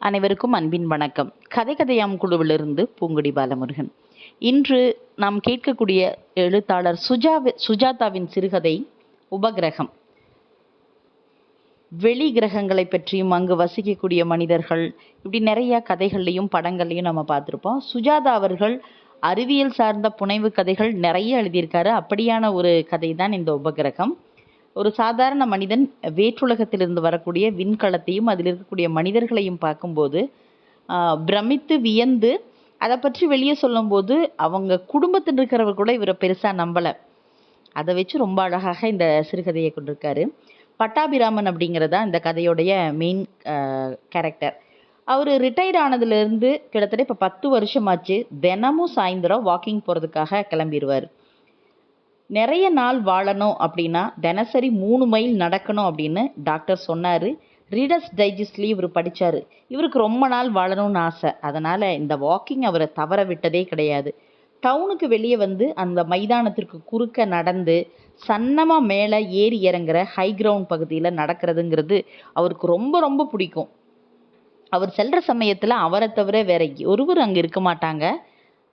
அனைவருக்கும் அன்பின் வணக்கம். கதை கதையாம் குழுவிலிருந்து பூங்குடி பாலமுருகன். இன்று நாம் கேட்கக்கூடிய எழுத்தாளர் சுஜா சுஜாதாவின் சிறுகதை உபகிரகம். வெளி கிரகங்களை பற்றியும் அங்கு வசிக்கக்கூடிய மனிதர்கள் இப்படி நிறைய கதைகள்லையும் படங்கள்லையும் நம்ம பார்த்துருப்போம். சுஜாதா அவர்கள் அறிவியல் சார்ந்த புனைவு கதைகள் நிறைய எழுதியிருக்காரு. அப்படியான ஒரு கதை தான் இந்த உபகிரகம். ஒரு சாதாரண மனிதன் வேற்றுலகத்திலிருந்து வரக்கூடிய விண்கலத்தையும் அதில் இருக்கக்கூடிய மனிதர்களையும் பார்க்கும்போது பிரமித்து வியந்து அதை பற்றி வெளியே சொல்லும்போது அவங்க குடும்பத்தில் இருக்கிறவர் கூட இவரை பெருசாக நம்பலை. அதை வச்சு ரொம்ப அழகாக இந்த சிறுகதையை கொண்டிருக்காரு. பட்டாபிராமன் அப்படிங்கிறதா இந்த கதையோடைய மெயின் கேரக்டர் அவர் ரிட்டையர்ட் ஆனதுலேருந்து கிட்டத்தட்ட இப்போ பத்து வருஷமாச்சு. தினமும் சாயந்தரம் வாக்கிங் போகிறதுக்காக கிளம்பிடுவார் நிறைய நாள் வாழணும் அப்படின்னா தினசரி மூணு மைல் நடக்கணும் அப்படின்னு டாக்டர் சொன்னார். ரீடர்ஸ் டைஜஸ்ட்லேயும் இவர் படித்தார் இவருக்கு ரொம்ப நாள் வாழணும்னு ஆசை. அதனால் இந்த வாக்கிங் அவரை தவற விட்டதே கிடையாது. டவுனுக்கு வெளியே வந்து அந்த மைதானத்திற்கு குறுக்க நடந்து சன்னமாக மேலே ஏறி இறங்குற ஹை கிரவுண்ட் பகுதியில் நடக்கிறதுங்கிறது அவருக்கு ரொம்ப ரொம்ப பிடிக்கும். அவர் செல்கிற சமயத்தில் அவரை தவிர வேற ஒருவர் அங்கே இருக்க மாட்டாங்க.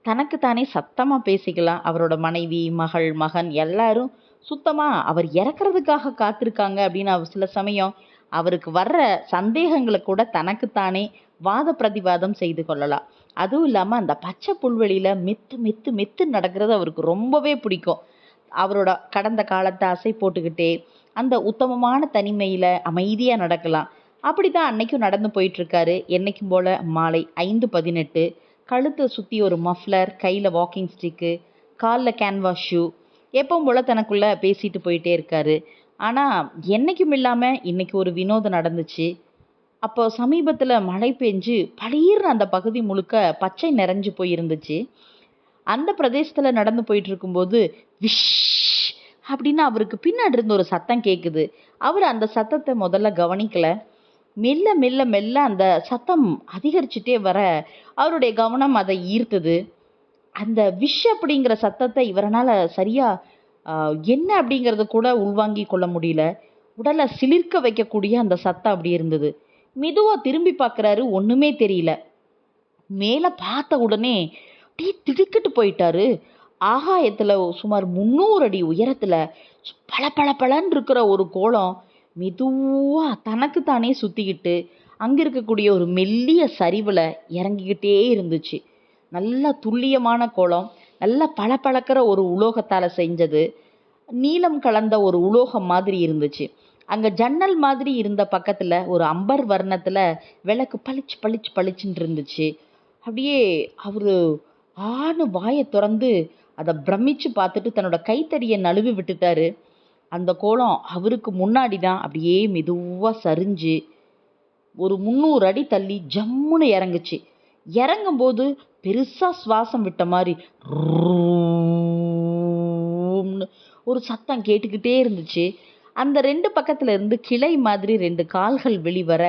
தனக்கு தானே சத்தமாக பேசிக்கலாம். அவரோட மனைவி மகள் மகன் எல்லாரும் சுத்தமாக அவர் இறக்குறதுக்காக காத்திருக்காங்க அப்படின்னு அவர் சில சமயம் அவருக்கு வர்ற சந்தேகங்களை கூட தனக்குத்தானே வாத பிரதிவாதம் செய்து கொள்ளலாம். அதுவும் இல்லாமல் அந்த பச்சை புல்வெளியில் மெத்து மெத்து மெத்து நடக்கிறது அவருக்கு ரொம்பவே பிடிக்கும். அவரோட கடந்த காலத்தை அசை போட்டுக்கிட்டே அந்த உத்தமமான தனிமையில் அமைதியாக நடக்கலாம். அப்படி தான் அன்னைக்கும் நடந்து போயிட்டுருக்காரு என்றைக்கும் என்னைக்கும் மாலை ஐந்து பதினெட்டு கழுத்தை சுற்றி ஒரு மஃப்ளர் கையில் வாக்கிங் ஸ்டிக்கு காலில் கேன்வாஸ் ஷூ எப்பவும் போல் தனக்குள்ளே பேசிட்டு போயிட்டே இருக்காரு. ஆனால் என்னைக்கும் இல்லாமல் இன்றைக்கி ஒரு வினோதம் நடந்துச்சு. அப்போ சமீபத்தில் மழை பெஞ்சு பளீர்னு அந்த பகுதி முழுக்க பச்சை நிறைஞ்சு போயிருந்துச்சு. அந்த பிரதேசத்தில் நடந்து போயிட்டு இருக்கும்போது விஷ் அப்படின்னு அவருக்கு பின்னாடி இருந்து ஒரு சத்தம் கேட்குது அவர் அந்த சத்தத்தை முதல்ல கவனிக்கலை. மெல்ல மெல்ல மெல்ல அந்த சத்தம் அதிகரிச்சுட்டே வர அவருடைய கவனம் அதை ஈர்த்தது. அந்த விஷ் அப்படிங்கிற சத்தத்தை இவரனால் சரியாக என்ன அப்படிங்கிறத கூட உள்வாங்கி கொள்ள முடியல. உடலை சிலிர்க்க வைக்கக்கூடிய அந்த சத்தம் அப்படி இருந்தது. மெதுவாக திரும்பி பார்க்குறாரு ஒன்றுமே தெரியல. மேலே பார்த்த உடனே டீ திடுக்கிட்டு போயிட்டாரு. ஆகாயத்தில் சுமார் முந்நூறு அடி உயரத்தில் பல பல பளன்னு இருக்கிற ஒரு கோலம் மெதுவாக தனக்கு தானே சுற்றிக்கிட்டு அங்கே இருக்கக்கூடிய ஒரு மெல்லிய சரிவில் இறங்கிக்கிட்டே இருந்துச்சு. நல்லா துல்லியமான கோலம் நல்லா பளபளக்கிற ஒரு உலோகத்தால் செஞ்சது. நீலம் கலந்த ஒரு உலோகம் மாதிரி இருந்துச்சு. அங்கே ஜன்னல் மாதிரி இருந்த பக்கத்தில் ஒரு அம்பர் வர்ணத்தில் விளக்கு பளிச்சு பளிச்சு பளிச்சுன்னு இருந்துச்சு. அப்படியே அவர் ஆணு வாயை திறந்து அதை பிரமிச்சு பார்த்துட்டு தன்னோட கைத்தடியை நழுவி விட்டுட்டாரு. அந்த கோலம் அவருக்கு முன்னாடி தான் அப்படியே மெதுவாக சரிஞ்சு ஒரு முந்நூறு அடி தள்ளி ஜம்முன்னு இறங்குச்சு. இறங்கும்போது பெருசாக சுவாசம் விட்ட மாதிரி ரூம்னு ஒரு சத்தம் கேட்டுக்கிட்டே இருந்துச்சு. அந்த ரெண்டு பக்கத்தில் இருந்து கிளை மாதிரி ரெண்டு கால்கள் வெளிவர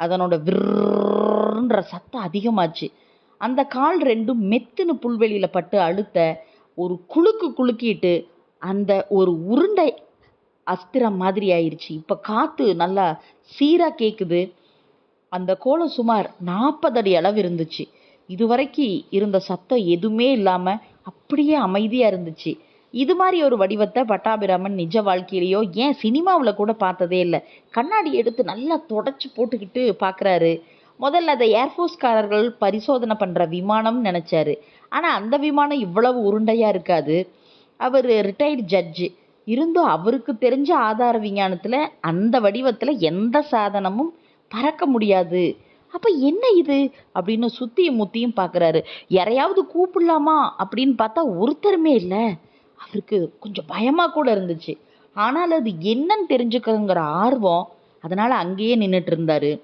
அதனோட விர்ன்ற சத்தம் அதிகமாச்சு. அந்த கால் ரெண்டும் மெத்துன்னு புல்வெளியில் பட்டு அழுத்த ஒரு குலுக்கு குலுக்கிட்டு அந்த ஒரு உருண்டை அஸ்திரம் மாதிரி ஆயிடுச்சு இப்போ காற்று நல்லா சீராக கேட்குது அந்த கோலம் சுமார் நாற்பது அடி அளவு இருந்துச்சு. இதுவரைக்கு இருந்த சத்தம் எதுவுமே இல்லாமல் அப்படியே அமைதியாக இருந்துச்சு. இது மாதிரி ஒரு வடிவத்தை பட்டாபிராமன் நிஜ வாழ்க்கையிலையோ ஏன் சினிமாவில் கூட பார்த்ததே இல்லை. கண்ணாடி எடுத்து நல்லா தொடச்சி போட்டுக்கிட்டு பார்க்குறாரு முதல்ல அதை ஏர்ஃபோர்ஸ்காரர்கள் பரிசோதனை பண்ணுற விமானம்னு நினச்சாரு. ஆனால் அந்த விமானம் இவ்வளவு உருண்டையாக இருக்காது. அவர் ரிட்டையர்டு ஜட்ஜு இருந்தும் அவருக்கு தெரிஞ்ச ஆதார விஞ்ஞானத்தில் அந்த வடிவத்தில் எந்த சாதனமும் பறக்க முடியாது. அப்போ என்ன இது? அப்படின்னு சுத்தியும் முத்தியும் பார்க்குறாரு யாரையாவது கூப்பிடலாமா? அப்படின்னு பார்த்தா ஒருத்தருமே இல்லை. அவருக்கு கொஞ்சம் பயமாக கூட இருந்துச்சு. ஆனால் அது என்னன்னு தெரிஞ்சுக்கங்கிற ஆர்வம் அதனால் அங்கேயே நின்றுட்டு இருந்தார்.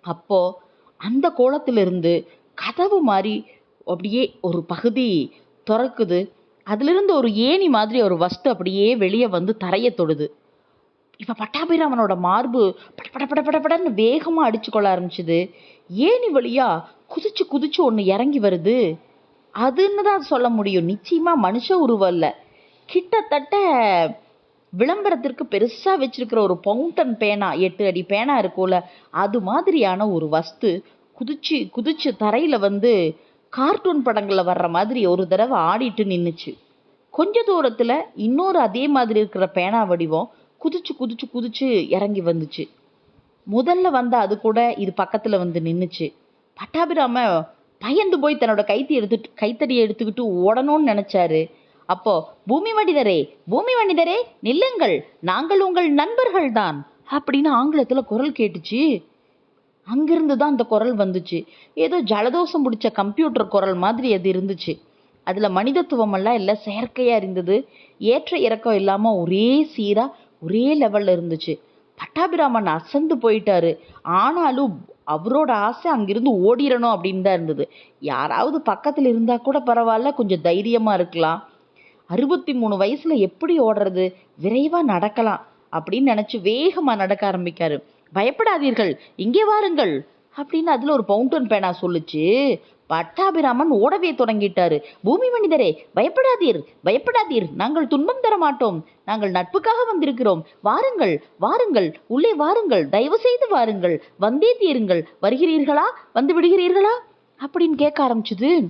அப்போ அந்த கோலத்திலிருந்து கதவு மாதிரி அப்படியே ஒரு பகுதி திறக்குது. அதிலிருந்து ஒரு ஏணி மாதிரி ஒரு வஸ்து அப்படியே வெளியே வந்து தரையை தொடுது. இப்போ பட்டாபிராமனோட மார்பு பட பட பட பட படன்னு வேகமாக அடிச்சு கொள்ள ஆரம்பிச்சுது. ஏணி வழியாக குதிச்சு குதிச்சு ஒன்று இறங்கி வருது. அதுன்னு தான் சொல்ல முடியும். நிச்சயமாக மனுஷ உருவம் இல்லை. கிட்டத்தட்ட விளம்பரத்திற்கு பெருசாக வச்சிருக்கிற ஒரு பவுண்டன் பேனா எட்டு அடி பேனா இருக்கும்ல அது மாதிரியான ஒரு வஸ்து குதிச்சு குதிச்சு தரையில் வந்து கார்ட்டூன் படங்களில் வர்ற மாதிரி ஒரு தடவை ஆடிட்டு நின்றுச்சு கொஞ்ச தூரத்தில் இன்னொரு அதே மாதிரி இருக்கிற பேனா வடிவம் குதிச்சு குதிச்சு குதிச்சு இறங்கி வந்துச்சு. முதல்ல வந்த அது கூட இது பக்கத்தில் வந்து நின்றுச்சு பட்டாபிராம பயந்து போய் தன்னோட கைத்தி எடுத்துட்டு கைத்தடியை எடுத்துக்கிட்டு ஓடணும்னு நினச்சாரு. அப்போ பூமி மனிதரே பூமி மனிதரே நில்லுங்கள். நாங்கள் உங்கள் நண்பர்கள்தான். அப்படின்னு ஆங்கிலத்தில் குரல் கேட்டுச்சு. அங்கிருந்து தான் அந்த குரல் வந்துச்சு. ஏதோ ஜலதோஷம் பிடிச்ச கம்ப்யூட்டர் குரல் மாதிரி அது இருந்துச்சு. அதில் மனிதத்துவமெல்லாம் இல்லை செயற்கையாக இருந்தது. ஏற்ற இறக்கம் இல்லாமல் ஒரே சீராக ஒரே லெவலில் இருந்துச்சு. பட்டாபிராமன் அசந்து போயிட்டாரு. ஆனாலும் அவரோட ஆசை அங்கிருந்து ஓடிரணும் அப்படின்னு தான் இருந்தது. யாராவது பக்கத்தில் இருந்தால் கூட பரவாயில்ல கொஞ்சம் தைரியமாக இருக்கலாம். அறுபத்தி மூணு வயசில் எப்படி ஓடுறது? விரைவாக நடக்கலாம் அப்படின்னு நினச்சி வேகமாக நடக்க ஆரம்பிக்காரு. பயப்படாதீர்கள். இங்கே வாருங்கள். அப்படின்னு அதில் ஒரு பவுண்டன் பேனா சொல்லுச்சு. பட்டாபிராமன் ஓடவே தொடங்கிட்டாரு. பூமி மனிதரே பயப்படாதீர் பயப்படாதீர். நாங்கள் துன்பம் தர மாட்டோம். நாங்கள் நட்புக்காக வந்திருக்கிறோம். வாருங்கள் வாருங்கள். உள்ளே வாருங்கள். தயவு செய்து வாருங்கள். வந்தே தீருங்கள். வருகிறீர்களா? வந்து விடுகிறீர்களா? அப்படின்னு கேட்க ஆரம்பிச்சுது.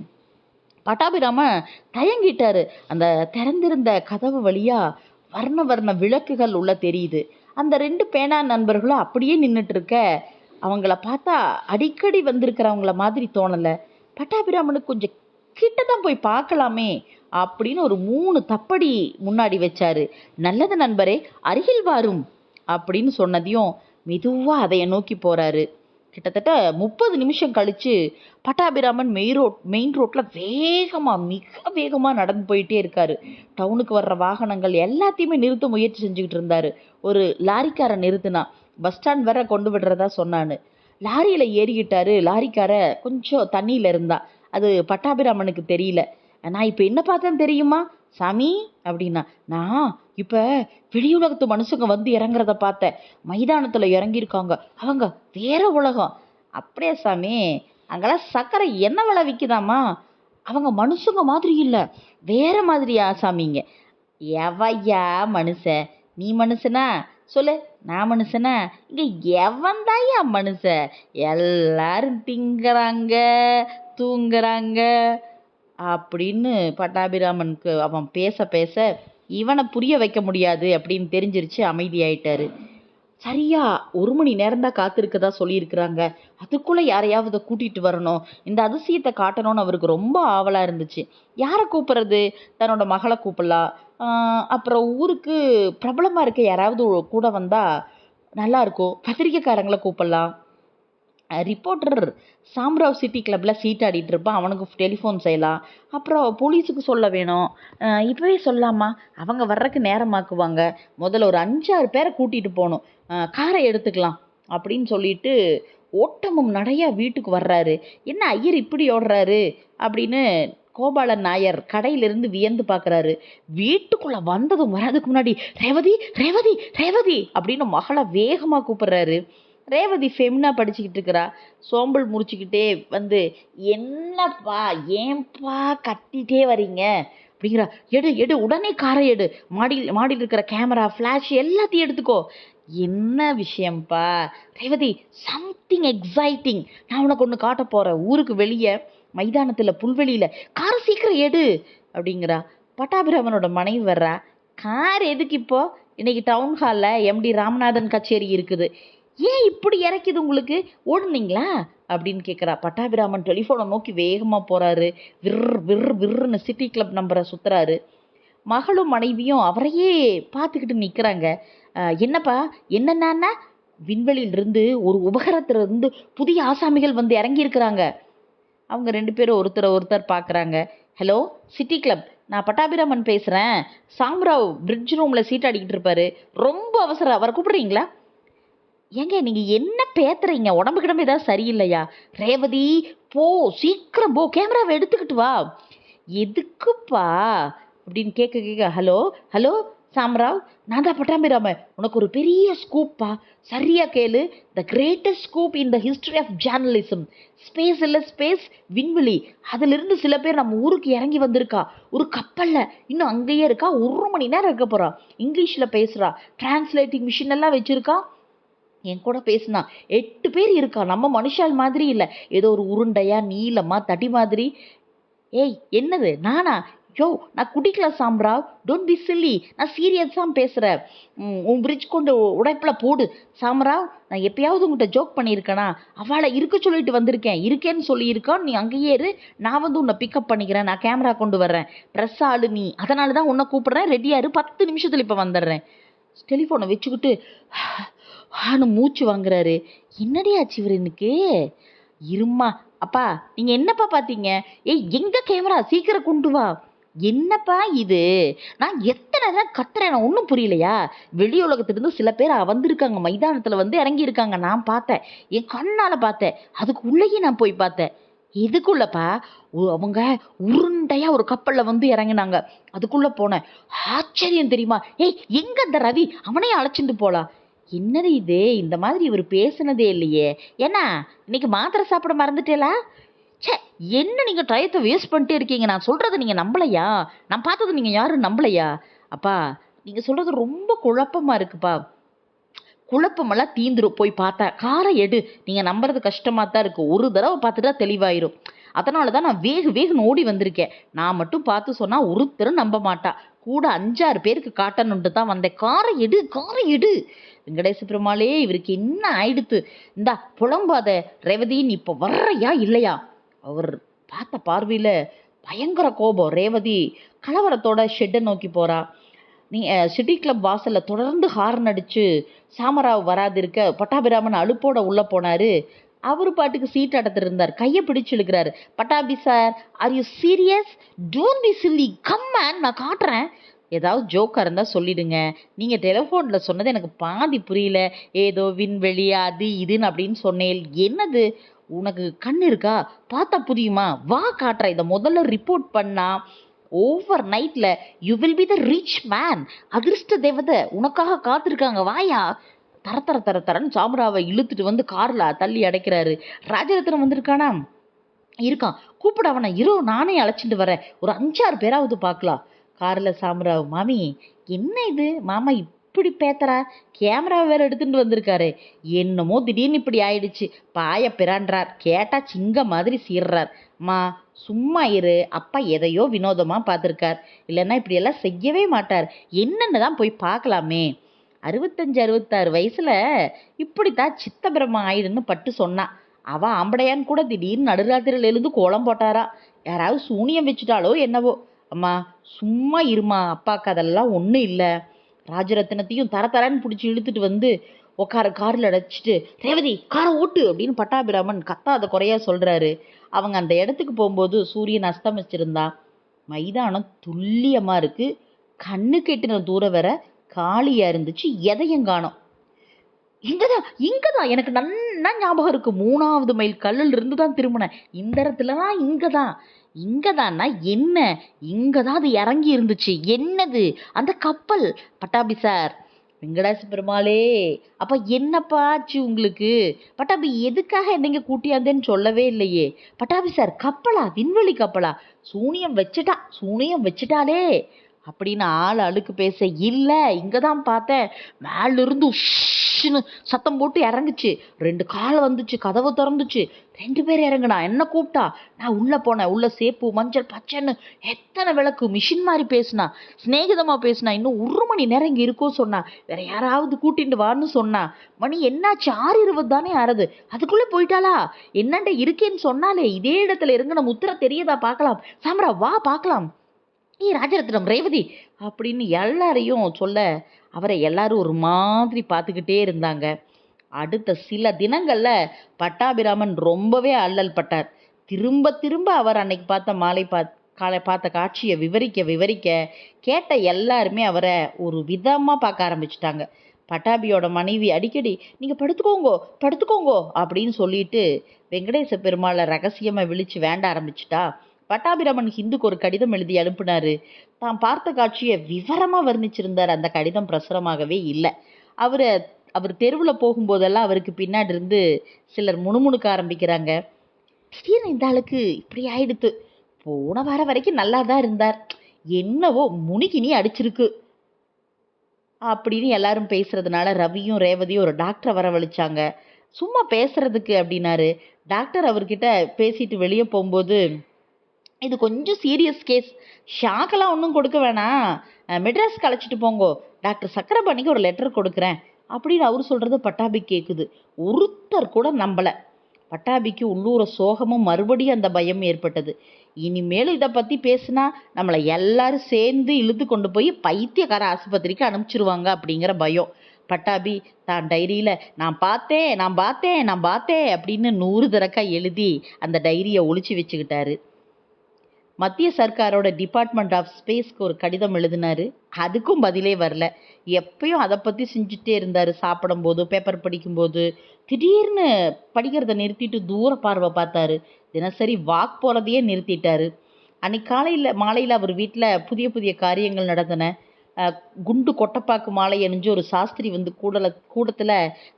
பட்டாபிராம தயங்கிட்டாரு. அந்த திறந்திருந்த கதவு வழியா வர்ண வர்ண விளக்குகள் உள்ள தெரியுது. அந்த ரெண்டு பேனா நண்பர்களும் அப்படியே நின்றுட்டு இருக்க அவங்கள பார்த்தா அடிக்கடி வந்திருக்கிறவங்கள மாதிரி தோணல. பட்டாபிராமனுக்கு கொஞ்சம் கிட்ட தான் போய் பார்க்கலாமே அப்படின்னு ஒரு மூணு தப்படி முன்னாடி வச்சாரு. நல்லது நண்பரே அருகில் வாரும் அப்படின்னு சொன்னதையும் மெதுவாக அதைய நோக்கி போகிறாரு கிட்டத்தட்ட முப்பது நிமிஷம் கழித்து பட்டாபிராமன் மெயின் ரோட் மெயின் ரோட்டில் வேகமாக மிக வேகமாக நடந்து போயிட்டே இருக்கார். டவுனுக்கு வர்ற வாகனங்கள் எல்லாத்தையுமே நிறுத்த முயற்சி செஞ்சுக்கிட்டு இருந்தார். ஒரு லாரிக்காரை நிறுத்தினா பஸ் ஸ்டாண்ட் வர கொண்டு விடுறதா சொன்னான்னு. லாரியில் ஏறிக்கிட்டாரு. லாரிக்கார கொஞ்சம் தண்ணியில் இருந்தா. அது பட்டாபிராமனுக்கு தெரியல. நான் இப்போ என்ன பார்த்தேன் தெரியுமா? சாமி அப்படின்னா நான் இப்ப வெளியுலகத்து மனுஷங்க வந்து இறங்குறத பார்த்தேன் மைதானத்துல இறங்கியிருக்காங்க. அவங்க வேற உலகம். அப்படியே சாமி? அங்கெல்லாம் சக்கரை என்ன விலை விக்குதாமா அவங்க மனுஷங்க மாதிரி இல்லை. வேற மாதிரியா சாமிங்க. எவையா மனுஷன் நீ மனுஷனா? சொல்லு. நான் மனுஷனா? இங்க எவன்தாயா மனுஷன் எல்லாரும் திங்கறாங்க தூங்குறாங்க. அப்படின்னு பட்டாபிராமனுக்கு அவன் பேச பேச இவனை புரிய வைக்க முடியாது அப்படின்னு தெரிஞ்சிருச்சு அமைதியாயிட்டாரு. சரியா ஒரு மணி நேரம் தான் காத்திருக்கதா சொல்லியிருக்கிறாங்க. அதுக்குள்ளே யாரையாவது கூட்டிகிட்டு வரணும். இந்த அதிசயத்தை காட்டணும்னு அவருக்கு ரொம்ப ஆவலாக இருந்துச்சு. யாரை கூப்பிட்றது? தன்னோட மகளை கூப்பிடலாம். அப்புறம் ஊருக்கு பிரபலமாக இருக்க யாராவது கூட வந்தால் நல்லா இருக்கும். பத்திரிக்கைக்காரங்களை கூப்பிடலாம். ரிப்போர்ட்டர் சாம்ராவ் சிட்டி கிளப்பில் சீட் ஆடிட்டு இருப்பான். அவனுக்கு டெலிஃபோன் செய்யலாம் அப்புறம் போலீஸுக்கு சொல்ல வேணும். இப்போவே சொல்லாமா? அவங்க வர்றதுக்கு நேரமாக்குவாங்க. முதல்ல ஒரு அஞ்சாறு பேரை கூட்டிகிட்டு போகணும். காரை எடுத்துக்கலாம் அப்படின்னு சொல்லிட்டு ஓட்டமும் நடையா வீட்டுக்கு வர்றாரு. என்ன ஐயர் இப்படி ஓடுறாரு? அப்படின்னு கோபாலன் நாயர் கடையிலிருந்து வியந்து பார்க்குறாரு. வீட்டுக்குள்ளே வந்ததும் வர்றதுக்கு முன்னாடி ரேவதி ரேவதி ரேவதி அப்படின்னு மகளை வேகமாக கூப்பிடுறாரு. ரேவதி ஃபெமினா படிச்சுக்கிட்டு இருக்கிறா. சோம்பல் முறிச்சுக்கிட்டே வந்து என்னப்பா ஏன்பா கத்திட்டே வரீங்க அப்படிங்கிறா. எடு எடு உடனே காரை எடு. மாடியில் மாடியில் இருக்கிற கேமரா ஃப்ளாஷ் எல்லாத்தையும் எடுத்துக்கோ. என்ன விஷயம்ப்பா? ரேவதி சம்திங் எக்ஸைட்டிங் நான் உனக்கு ஒன்று காட்ட போகிறேன் ஊருக்கு வெளியே மைதானத்தில் புல்வெளியில். காரை சீக்கிரம் எடு. அப்படிங்கிறா. பட்டாபிராமனோட மனைவி வர்றா. கார் எதுக்கு இப்போ? இன்னைக்கு டவுன் ஹாலில் எம்டி ராமநாதன் கச்சேரி இருக்குது. ஏன் இப்படி இறக்கிது உங்களுக்கு? ஓடுனீங்களா? அப்படின்னு கேட்குறா பட்டாபிராமன் டெலிஃபோனை நோக்கி வேகமாக போகிறாரு விர் விர் விர்னு சிட்டி கிளப் நம்பரை சுத்துறாரு. மகளும் மனைவியும் அவரையே பார்த்துக்கிட்டு நிற்கிறாங்க என்னப்பா? என்னென்னா விண்வெளியிலிருந்து ஒரு உபகரத்திலிருந்து புதிய ஆசாமிகள் வந்து இறங்கியிருக்கிறாங்க. அவங்க ரெண்டு பேரும் ஒருத்தரை ஒருத்தர் பார்க்குறாங்க. ஹலோ சிட்டி கிளப் நான் பட்டாபிராமன் பேசுகிறேன் சாம்ராவ் பிரிட்ஜ் ரூமில் சீட் அடிக்கிட்டு இருப்பாரு. ரொம்ப அவசரம். அவரை கூப்பிடுறீங்களா? ஏங்க நீங்கள் என்ன பேத்துறீங்க? உடம்பு கிடம்பு ஏதாவது சரியில்லையா? ரேவதி போ சீக்கிரம் போ கேமராவை எடுத்துக்கிட்டு வா. எதுக்குப்பா? அப்படின்னு கேட்க கேட்க ஹலோ ஹலோ சாம்ராவ் நான் தான் பட்டாபிராம உனக்கு ஒரு பெரிய ஸ்கூப்பா சரியா கேளு. The greatest scoop in the history of journalism space இல்லை ஸ்பேஸ் விண்வெளி. அதிலிருந்து சில பேர் நம்ம ஊருக்கு இறங்கி வந்திருக்கா. ஒரு கப்பலில். இன்னும் அங்கேயே இருக்கா. ஒரு மணி நேரம் இருக்க போகிறா இங்கிலீஷில் பேசுகிறா டிரான்ஸ்லேட்டிங் மிஷின் எல்லாம் வச்சுருக்கா. என் கூட பேசினா எட்டு பேர் இருக்கா? நம்ம மனுஷால் மாதிரி இல்லை. ஏதோ ஒரு உருண்டையா நீளமா தடி மாதிரி. ஏய் என்னது? நானா? யோ நான் குடிக்கல சாம்ராவ் டோன்ட் பி சில்லி நான் சீரியஸாக பேசுகிறேன் உன் பிரிட்ஜ் கொண்டு உடைப்பில் போடு. சாம்ராவ் நான் எப்பயாவது உங்கள்கிட்ட ஜோக் பண்ணியிருக்கேனா? அவளை இருக்க சொல்லிட்டு வந்திருக்கேன். இருக்கேன்னு சொல்லியிருக்கான் நீ அங்கேயே இரு. நான் வந்து உன்னை பிக்கப் பண்ணிக்கிறேன். நான் கேமரா கொண்டு வர்றேன். ப்ரெஸ் ஆளு நீ. அதனால தான் உன்னை கூப்பிட்றேன். ரெடியாக இரு. பத்து நிமிஷத்தில் இப்போ வந்துடுறேன். டெலிஃபோனை வச்சுக்கிட்டு ஆனு மூச்சு வாங்குறாரு. என்னடி ஆச்சு இவர் இருமா அப்பா நீங்க என்னப்பா பார்த்தீங்க ஏய் எங்க கேமரா சீக்கிரம் கொண்டு வா. என்னப்பா இது? நான் எத்தனை நேரம் கத்துறேன் நான் ஒன்றும் புரியலையா? வெளி உலகத்திலிருந்து சில பேர் வந்திருக்காங்க மைதானத்தில் வந்து இறங்கி இருக்காங்க நான் பார்த்தேன். என் கண்ணால் பார்த்தேன். அதுக்கு உள்ளேயே நான் போய் பார்த்தேன். எதுக்குள்ளப்பா? அவங்க உருண்டையா ஒரு கப்பல்ல வந்து இறங்கினாங்க. அதுக்குள்ள போனேன். ஆச்சரியம் தெரியுமா? ஏய் எங்க அந்த ரவி? அவனையும் அழைச்சிட்டு போலாம். என்னது இது? இந்த மாதிரி இவர் பேசுனதே இல்லையே. என்ன இன்னைக்கு மாத்திரை சாப்பிட மறந்துட்டேலா? ச்சே என்ன நீங்கள் டயத்தை வேஸ்ட் பண்ணிட்டே இருக்கீங்க? நான் சொல்கிறத நீங்கள் நம்பலையா? நான் பார்த்தது நீங்கள் யாரும் நம்பலையா? அப்பா நீங்கள் சொல்கிறது ரொம்ப குழப்பமாக இருக்குப்பா. குழப்பமெல்லாம் தீந்துரும். போய் பார்த்தா காரை எடு. நீங்கள் நம்புறது கஷ்டமாக தான் இருக்குது ஒரு தடவை பார்த்துட்டா தெளிவாயிரும். அதனால தான் நான் வேக வேகன்னு ஓடி வந்திருக்கேன். நான் மட்டும் பார்த்து சொன்னால் ஒருத்தரும் நம்ப மாட்டா. கூட அஞ்சாறு பேருக்கு காட்டணுன்ட்டு தான் வந்தேன். காரை எடு காரை எடு. வெங்கடேச பெருமாளே இவருக்கு என்ன ஆயிடுத்து? இந்தா புலம்பாத ரேவதின்னு இப்போ வர்றையா இல்லையா? அவர் பார்த்த பார்வையில் பயங்கர கோபம். ரேவதி கலவரத்தோட ஷெட்டை நோக்கி போகிறா நீ சிட்டி கிளப் வாசலில் தொடர்ந்து ஹார்ன் அடித்து சாமராவ் வராது இருக்க பட்டாபிராமன் அழுப்போட உள்ளே போனார். அவர் பாட்டுக்கு சீட் அடத்துல இருந்தார். கையை பிடிச்சு இழுக்கிறாரு. Pattabi sir are you serious don't be silly come on நான் காட்டுறேன். ஏதாவது ஜோக்காக இருந்தால் சொல்லிடுங்க. நீங்கள் டெலிஃபோனில் சொன்னது எனக்கு பாதி புரியல. ஏதோ விண்வெளி அது இதுன்னு அப்படின்னு சொன்னேன். என்னது? உனக்கு கண் இருக்கா? பார்த்தா புரியுமா? வா காட்டுறேன் இதை முதல்ல ரிப்போர்ட் பண்ணா. ஓவர் நைட்டில் you will be the rich man அதிர்ஷ்ட தேவதை. உனக்காக காத்திருக்காங்க. வாயா. தர தர தர தரன்னு சாமராவை இழுத்துட்டு வந்து காரில் தள்ளி அடைக்கிறாரு. ராஜரத்னம் வந்திருக்கானா? இருக்கான். கூப்பிட அவனை. இரு நானே அழைச்சிட்டு வரேன். ஒரு அஞ்சாறு பேராவது பார்க்கலாம். காரில் சாமராவ் மாமி என்ன இது? மாமா இப்படி பேத்துறா கேமரா வேற எடுத்துட்டு வந்திருக்காரு. என்னமோ திடீர்னு இப்படி ஆயிடுச்சு. பாய பிறான்றார் கேட்டா சிங்க மாதிரி சீர்றார். மா சும்மா இரு. அப்பா எதையோ வினோதமா பார்த்துருக்கார். இல்லைன்னா இப்படி எல்லாம் செய்யவே மாட்டார். என்னென்னு தான் போய் பார்க்கலாமே. அறுபத்தஞ்சு அறுபத்தாறு வயசுல இப்படித்தான் சித்தபிரம ஆயிடுன்னு பட்டு சொன்னா. அவ ஆம்படையான்னு கூட திடீர்னு நடுராத்திரில எழுந்து கோலம் போட்டாரா? யாராவது சூனியம் வச்சுட்டாலோ என்னவோ. அம்மா சும்மா இருமா அப்பாக்கு அதெல்லாம் ஒன்றும் இல்லை. ராஜரத்னத்தையும் தர தரன்னு பிடிச்சி இழுத்துட்டு வந்து உட்கார காரில் அடைச்சிட்டு ரேவதி காரை ஓட்டு அப்படின்னு பட்டாபிராமன் கத்தாத குறையா சொல்கிறாரு அவங்க அந்த இடத்துக்கு போகும்போது சூரியன் அஸ்தமிச்சிருந்தா. மைதானம் துல்லியமாக இருக்குது கண்ணு கெட்டின தூரம் வர காலியாக இருந்துச்சு எதையும் காணம். இங்கேதான் இங்கே தான் எனக்கு நல்லா ஞாபகம் இருக்குது மூணாவது மைல் கல்லில் இருந்து தான் திரும்பினேன். இந்த இடத்துலலாம் இங்கே தான் இங்கதான் இங்கதான்னா என்ன? இங்கதான் அது இறங்கி இருந்துச்சு. என்னது? அந்த கப்பல். பட்டாபி சார் வெங்கடாச பெருமாளே அப்ப என்னப்பா ஆச்சு உங்களுக்கு? பட்டாபி எதுக்காக என்னைங்க கூட்டியாந்தேன்னு சொல்லவே இல்லையே. பட்டாபி சார் கப்பலா? விண்வெளி கப்பலா? சூனியம் வச்சுட்டா சூனியம் வச்சுட்டாலே. அப்படின்னு ஆள் அழுக்கு பேச இல்ல இங்கதான் பார்த்தேன். மேலிருந்து இருந்து சத்தம் போட்டு இறங்குச்சு. ரெண்டு கால் வந்துச்சு கதவு திறந்துச்சு. ரெண்டு பேர் இறங்குனா என்ன கூப்பிட்டா? நான் உள்ளே போனேன் உள்ள சேப்பு மஞ்சள் பச்சைன்னு எத்தனை விளக்கு மிஷின் மாதிரி பேசினா ஸ்நேகிதமாக பேசினா இன்னும் ஒரு மணி நேரம் இங்கே இருக்கும் சொன்னா வேற யாராவது கூட்டிட்டு வான்னு சொன்னா மணி என்னாச்சு? ஆறு இருபது தானே ஆறுது. அதுக்குள்ளே போயிட்டாளா? என்னண்ட இருக்கேன்னு சொன்னாலே இதே இடத்துல இருங்க முத்திரை தெரியுதா பார்க்கலாம். சாம்ரா வா பார்க்கலாம். ஏ ராஜரத்னம் ரேவதி அப்படின்னு எல்லாரையும் சொல்ல அவரை எல்லாரும் ஒரு மாதிரி பார்த்துக்கிட்டே இருந்தாங்க. அடுத்த சில தினங்களில் பட்டாபிராமன் ரொம்பவே அல்லல் பட்டார். திரும்ப திரும்ப அவர் அன்னைக்கு பார்த்த மாலை பா காலை பார்த்த காட்சியை விவரிக்க விவரிக்க கேட்ட எல்லாருமே அவரை ஒரு விதமாக பார்க்க ஆரம்பிச்சிட்டாங்க. பட்டாபியோட மனைவி அடிக்கடி நீங்கள் படுத்துக்கோங்கோ படுத்துக்கோங்கோ அப்படின்னு சொல்லிட்டு வெங்கடேச பெருமாளை ரகசியமாக விழிச்சு வேண்ட ஆரம்பிச்சிட்டா. பட்டாபிராமன் ஹிந்துக்கு ஒரு கடிதம் எழுதி அனுப்புனாரு. தான் பார்த்த காட்சியை விவரமாக வர்ணிச்சிருந்தார். அந்த கடிதம் பிரசுரமாகவே இல்லை. அவரை அவர் தெருவில் போகும்போதெல்லாம் அவருக்கு பின்னாடி இருந்து சிலர் முணுமுணுக்க ஆரம்பிக்கிறாங்க. திடீர்னு இந்த ஆளுக்கு இப்படி ஆயிடுத்து. போன வாரம் வரைக்கும் நல்லா தான் இருந்தார். என்னவோ முனிகினி அடிச்சிருக்கு. அப்படின்னு எல்லாரும் பேசுறதுனால ரவியும் ரேவதியும் ஒரு டாக்டரை வரவழைச்சாங்க. சும்மா பேசுறதுக்கு அப்படின்னாரு. டாக்டர் அவர்கிட்ட பேசிட்டு வெளியே போகும்போது இது கொஞ்சம் சீரியஸ் கேஸ் ஷாக்கெல்லாம் ஒன்றும் கொடுக்க வேணாம். மெட்ராஸ்க்கு அழைச்சிட்டு போங்கோ. டாக்டர் சக்கரபாணிக்கு ஒரு லெட்டர் கொடுக்குறேன். அப்படின்னு அவர் சொல்கிறத பட்டாபி கேட்குது ஒருத்தர் கூட நம்பலை. பட்டாபிக்கு உள்ளூர சோகமும் மறுபடியும் அந்த பயம் ஏற்பட்டது. இனிமேலும் இதை பற்றி பேசுனா நம்மளை எல்லாரும் சேர்ந்து இழுத்து கொண்டு போய் பைத்தியக்கார ஆஸ்பத்திரிக்கு அனுப்பிச்சிருவாங்க அப்படிங்கிற பயம். பட்டாபி தான் டைரியில் நான் பார்த்தேன் நான் பார்த்தேன் நான் பார்த்தேன் அப்படின்னு நூறு தடக்கா எழுதி அந்த டைரியை ஒழிச்சு வச்சுக்கிட்டாரு. மத்திய சர்க்காரோட டிபார்ட்மெண்ட் ஆஃப் ஸ்பேஸ்க்கு ஒரு கடிதம் எழுதினாரு. அதுக்கும் பதிலே வரல. எப்பயும் அதை பற்றி செஞ்சுட்டே இருந்தார். சாப்பிடும்போது பேப்பர் படிக்கும்போது திடீர்னு படிக்கிறத நிறுத்திட்டு தூர பார்வை பார்த்தாரு. தினசரி வாக் போகிறதையே நிறுத்திட்டாரு. அன்னைக்கு காலையில் மாலையில் அவர் வீட்டில் புதிய புதிய காரியங்கள் நடந்தன. குண்டு கொட்டப்பாக்கு மாலை அணிஞ்சு ஒரு சாஸ்திரி வந்து கூடல கூடத்தில்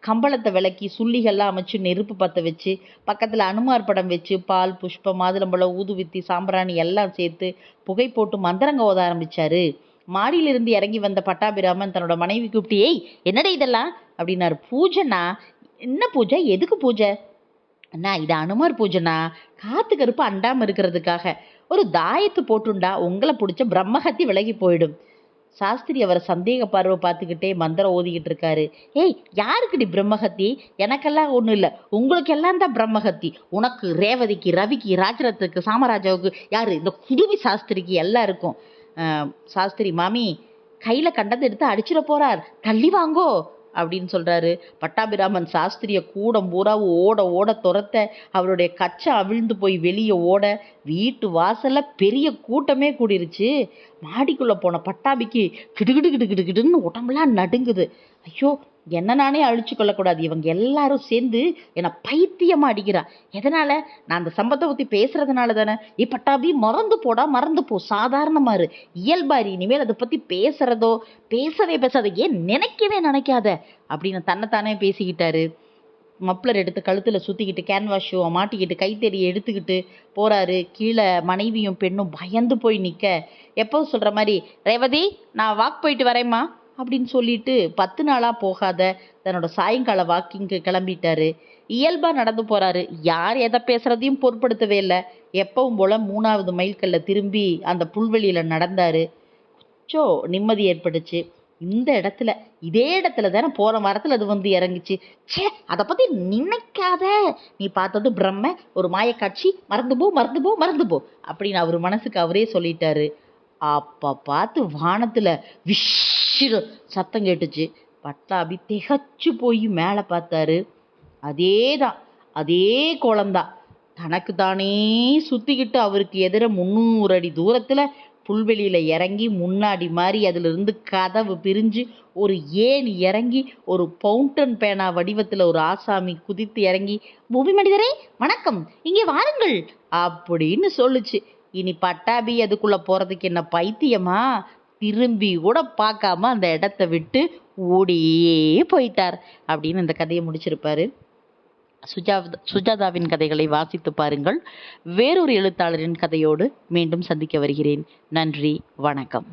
கம்பளத்தை விளக்கி சுள்ளிகள்லாம் அமைச்சு நெருப்பு பற்ற வச்சு பக்கத்தில் அனுமார் படம் வச்சு பால் புஷ்பம் மாதுளம்பழம் ஊதுவித்தி சாம்பிராணி எல்லாம் சேர்த்து புகை போட்டு மந்திரங்க ஓத ஆரம்பிச்சாரு. மாடியிலிருந்து இறங்கி வந்த பட்டாபிராமன் தன்னோட மனைவி கூப்பிட்டு ஏய் என்னடா இதெல்லாம்? அப்படின்னாரு. பூஜைனா என்ன பூஜை? எதுக்கு பூஜை? அண்ணா இது அனுமார் பூஜைனா காத்து கருப்பு அண்டாமல் இருக்கிறதுக்காக. ஒரு தாயத்து போட்டுண்டா உங்களை பிடிச்ச பிரம்மஹத்தி விலகி போயிடும். சாஸ்திரி அவரை சந்தேக பார்வை பார்த்துக்கிட்டே மந்திரம் ஓதிக்கிட்டு இருக்காரு. ஏய் யாருக்குடி பிரம்மஹத்தி? எனக்கெல்லாம் ஒன்றும் இல்லை. உங்களுக்கெல்லாம் தான் பிரம்மஹத்தி. உனக்கு ரேவதிக்கு ரவிக்கு ராஜரத்துக்கு சாமராஜாவுக்கு யார்? இந்த குருவி சாஸ்திரிக்கு எல்லாருக்கும். சாஸ்திரி மாமி கையில் கண்டதை எடுத்து அடிச்சிட போகிறார் தள்ளி வாங்கோ. அப்படின்னு சொல்கிறாரு பட்டாபிராமன் சாஸ்திரிய கூடம் பூரா ஓட ஓட துரத்த அவருடைய கச்சை அவிழ்ந்து போய் வெளியே ஓட வீட்டு வாசலில் பெரிய கூட்டமே கூடிருச்சு. மாடிக்குள்ளே போன பட்டாபிக்கு கிடுகிடு கிடு கிடு கிடுன்னு நடுங்குது. ஐயோ என்ன நானே அழிச்சு கொள்ளக்கூடாது. இவங்க எல்லாரும் சேர்ந்து என்னை பைத்தியமாக அடிக்கிறா. எதனால்? நான் அந்த சம்பத்தை பற்றி பேசுகிறதுனால தானே. ஏ பட்டாபி மறந்து போடா மறந்து போ. சாதாரணமாக இரு. இயல்பாரி இனிமேல் அதை பற்றி பேசுறதோ பேசவே பேசாத. ஏன் நினைக்கவே நினைக்காத? அப்படின்னு தன்னைத்தானே பேசிக்கிட்டாரு. மப்ளர் எடுத்து கழுத்தில் சுற்றிக்கிட்டு கேன்வாஸ் ஷூவை மாட்டிக்கிட்டு கைத்தறியை எடுத்துக்கிட்டு போகிறாரு கீழே மனைவியும் பெண்ணும் பயந்து போய் நிற்க எப்போ சொல்கிற மாதிரி ரேவதி நான் வாக் போயிட்டு வரேம்மா. அப்படின்னு சொல்லிட்டு பத்து நாளாக போகாத தன்னோட சாயங்கால வாக்கிங்க்கு கிளம்பிட்டாரு. இயல்பாக நடந்து போகிறாரு யார் எதை பேசுகிறதையும் பொருட்படுத்தவே இல்லை. எப்பவும் போல் மூணாவது மைல்கல்ல திரும்பி அந்த புல்வெளியில் நடந்தார். கொஞ்சம் நிம்மதி ஏற்பட்டுச்சு. இந்த இடத்துல இதே இடத்துல தானே போன வாரத்தில் அது வந்து இறங்குச்சு. ச்சே அதை பற்றி நினைக்காத. நீ பார்த்தது பிரம்ம ஒரு மாயக்காட்சி மறந்து போ மறந்து போ மறந்து போ அப்படின்னு அவர் மனசுக்கு அவரே சொல்லிட்டாரு. அப்போ பார்த்து வானத்தில் விஷ் சத்தம் கேட்டுச்சு. பட்டாபி திகச்சு போய் மேலே பார்த்தாரு. அதே தான் அதே கோலம்தான் தனக்கு தானே சுற்றிக்கிட்டு அவருக்கு எதிர முந்நூறு அடி தூரத்தில் புல்வெளியில் இறங்கி முன்னாடி மாதிரி அதிலிருந்து கதவு பிரிஞ்சு ஒரு ஏணி இறங்கி ஒரு பவுண்டன் பேனா வடிவத்தில் ஒரு ஆசாமி குதித்து இறங்கி பூமி மனிதரே வணக்கம் இங்கே வாருங்கள் அப்படின்னு சொல்லுச்சு. இனி பட்டாபி அதுக்குள்ள போறதுக்கு என்ன பைத்தியமா? திரும்பி கூட பார்க்காம அந்த இடத்த விட்டு ஓடியே போயிட்டார் அப்படின்னு இந்த கதையை முடிச்சிருப்பாரு. சுஜாதா சுஜாதாவின் கதைகளை வாசித்து பாருங்கள். வேறொரு எழுத்தாளரின் கதையோடு மீண்டும் சந்திக்க வருகிறேன். நன்றி வணக்கம்.